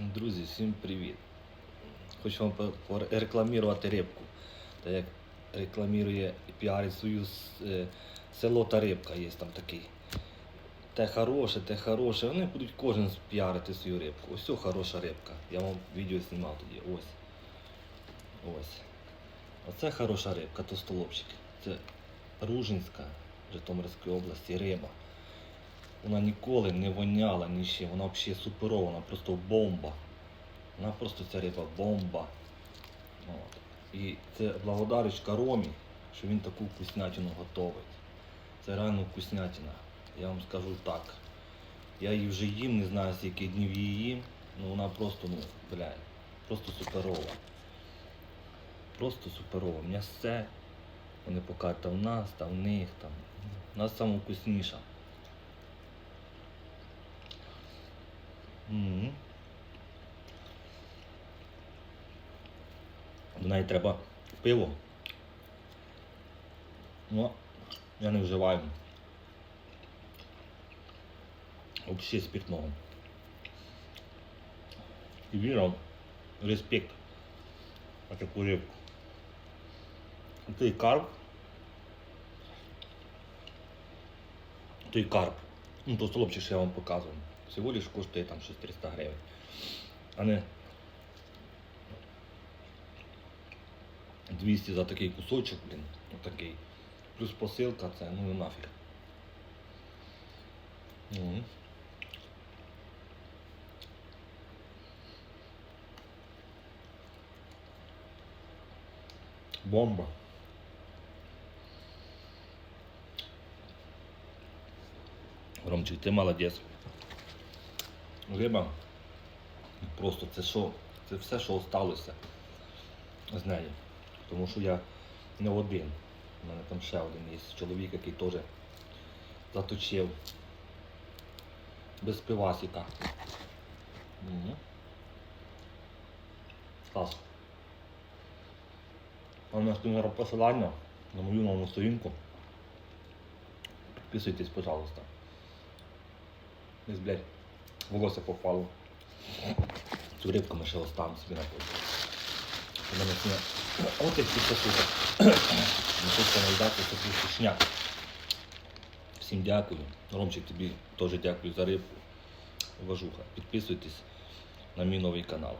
Друзі, всім привіт. Хочу вам порекламувати рибку. Та як рекламує піарить свою е, село та рибка, є там такий. Те хороше, те хороше. Вони будуть кожен піарити свою рибку. Ось хороша рибка. Я вам відео знімав тоді. Ось. Ось. Оце хороша рибка, то столобчик. Це Ружинська Житомирської області риба. Вона ніколи не воняла ні ще, вона взагалі суперова, вона просто бомба. Вона просто ця риба бомба. От. І це благодарочка Ромі, що він таку вкуснятину готовить. Це реально вкуснятина. Я вам скажу так. Я її вже їм, не знаю скільки днів її їм, ну вона просто, ну, блядь, просто суперова. Просто суперова. М'ясце. Вони покажуть, та в нас, та в них там. У нас саме До неї треба пиво. Ну, я не вживаю. Взагалі спиртного. І віром респект на таку рибку. Той карп. Той карп. Ну, то столобчик, що я вам показував. Всього лиш коштує там щось 300 гривень. А не 200 за такий кусочок, блін, отакий. Плюс посилка це, ну нафіг. Мгм. Бомба. Ромчик, ти молодець. Риба. Просто це що, це все, що осталося з нею. Тому що я не один. У мене там ще один є чоловік, який теж заточив без пивасика. Угу. Клас. А у нас тут посилання на мою нову сторінку. Підписуйтесь, пожалуйста. Десь, блядь, волосся попало. Цю рибку ми ще оставимо собі на потім. От як посуди. Хочу наїдати такий сушняк. Всім дякую. Ромчик, тобі теж дякую за рибку. Уважуха. Підписуйтесь на мій новий канал.